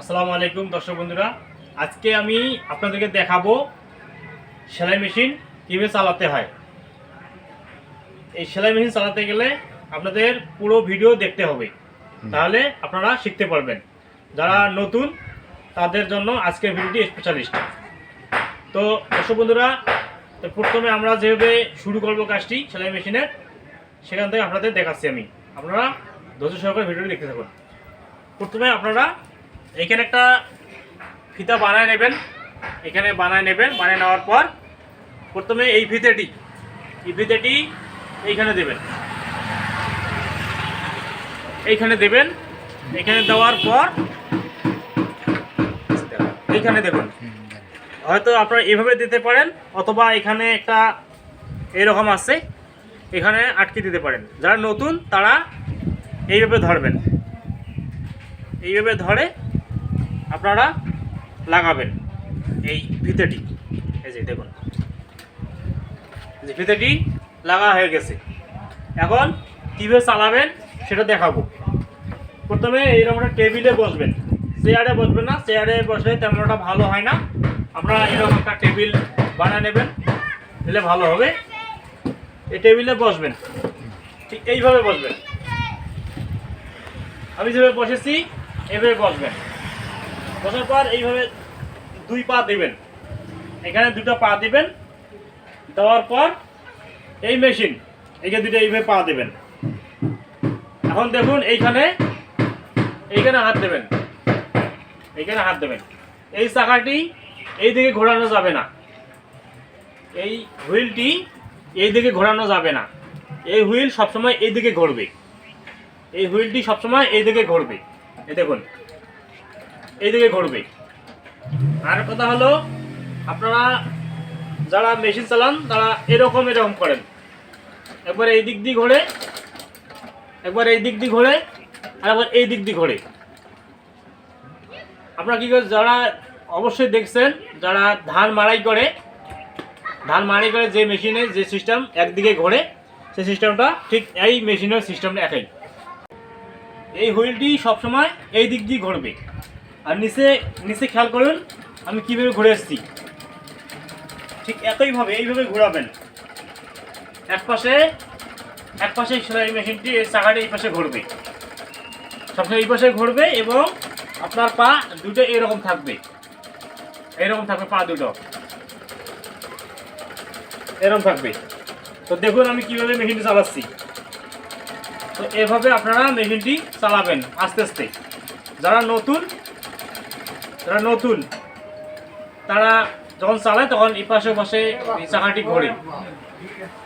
আসসালামু আলাইকুম দর্শক বন্ধুরা। আজকে আমি আপনাদেরকে দেখাবো সেলাই মেশিন কীভাবে চালাতে হয়। এই সেলাই মেশিন চালাতে গেলে আপনাদের পুরো ভিডিও দেখতে হবে। তাহলে আপনারা শিখতে পারবেন। যারা নতুন তাদের জন্য আজকের ভিডিওটি স্পেশালিস্ট তো দর্শক বন্ধুরা তো প্রথমে আমরা যেভাবে শুরু করব কাজটি সেলাই মেশিনের সেখান থেকে আপনাদের দেখাচ্ছি আমি। আপনারা ধৈর্য সহকারে ভিডিওটি দেখতে থাকুন। প্রথমে আপনারা এখানে একটা ফিতা বানায় নেবেন। এখানে বানায় নেবেন। বানিয়ে নেওয়ার পর প্রথমে এই ফিতেটি এই ফিতেটি এইখানে দেবেন। এইখানে দেবেন। এখানে দেওয়ার পর এইখানে দেবেন। হয়তো আপনারা এভাবে দিতে পারেন, অথবা এখানে একটা এরকম আছে, এখানে আটকে দিতে পারেন। যারা নতুন, তারা এইভাবে ধরবেন। এইভাবে ধরে আপনারা লাগাবেন এই ফিতেটি। এই যে দেখুন। যে ফিতেটি লাগা হয়ে গেছে। এখন কীভাবে চালাবেন সেটা দেখাবো। প্রথমে এইরকম একটা টেবিলে বসবেন। চেয়ারে বসবেন না, চেয়ারে বসলে তেমন একটা ভালো হয় না। আপনারা এরকম একটা টেবিল বানিয়ে নেবেন, দিলে ভালো হবে। এই টেবিলে বসবেন। ঠিক এইভাবে বসবেন। আমি যেভাবে বসেছি, এভাবে বসবেন। বসার পর এইভাবে দুই পা দিবেন। এখানে দুটো পা দিবেন। দেওয়ার পর এই মেশিন এইখানে দুটো এইভাবে পা দিবেন। এখন দেখুন এইখানে এইখানে হাত দেবেন। এইখানে হাত দেবেন। এই চাকাটি এই দিকে ঘোরানো যাবে না। এই হুইলটি এই দিকে ঘোরানো যাবে না। এই হুইল সবসময় এই দিকে ঘুরবে। এই হুইলটি সবসময় এই দিকে ঘুরবে। এই দেখুন। এই দিকে ঘুরবে। আর কথা হলো, আপনারা যারা মেশিন চালান, তারা এরকম এরকম করেন। একবার এই দিক দিয়ে ঘোরে, একবার এই দিক দিয়ে ঘোরে, আর একবার এই দিক দিয়ে ঘোরে। আপনারা কি করে যারা অবশ্যই দেখছেন, যারা ধান মাড়াই করে, ধান মাড়াই করে যে মেশিনে যে সিস্টেম একদিকে ঘোরে, সেই সিস্টেমটা ঠিক এই মেশিনের সিস্টেমটা একই। এই হুইলটি সবসময় এই দিক দিয়ে ঘুরবে। আর নিচে নিচে খেয়াল করুন, আমি কীভাবে ঘুরে এসেছি। ঠিক একইভাবে, এইভাবে ঘোরাবেন। এক পাশে এক পাশে সেলাই মেশিনটি চাকাটি এই পাশে ঘুরবে। সবসময় এই পাশে ঘুরবে এবং আপনার পা দুটো এরকম থাকবে। এরকম থাকবে, পা দুটো। এরকম থাকবে। তো দেখুন আমি কীভাবে মেশিনটি চালাচ্ছি। তো এভাবে আপনারা মেশিনটি চালাবেন আস্তে আস্তে। যারা নতুন যারা নতুন। তারা যখন চালায় তখন এই পাশে পাশে চাকাটি ঘোরে।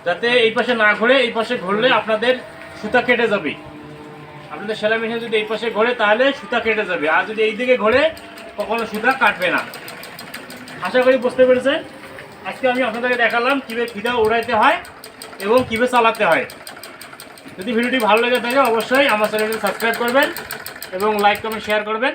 যাতে এই পাশে না ঘোরে, এই পাশে ঘুরলে আপনাদের সুতা কেটে যাবে। আপনাদের সেলাই মেশিন যদি এই পাশে ঘোরে, তাহলে সুতা কেটে যাবে। আর যদি এই দিকে ঘোরে, কখনো সুতা কাটবে না। আশা করি বুঝতে পেরেছেন? আজকে আমি আপনাদেরকে দেখালাম কীভাবে ফিতা উড়াইতে হয় এবং কীভাবে চালাতে হয়। যদি ভিডিওটি ভালো লেগে থাকে, অবশ্যই আমার চ্যানেলটি সাবস্ক্রাইব করবেন এবং লাইক, কমেন্ট, শেয়ার করবেন।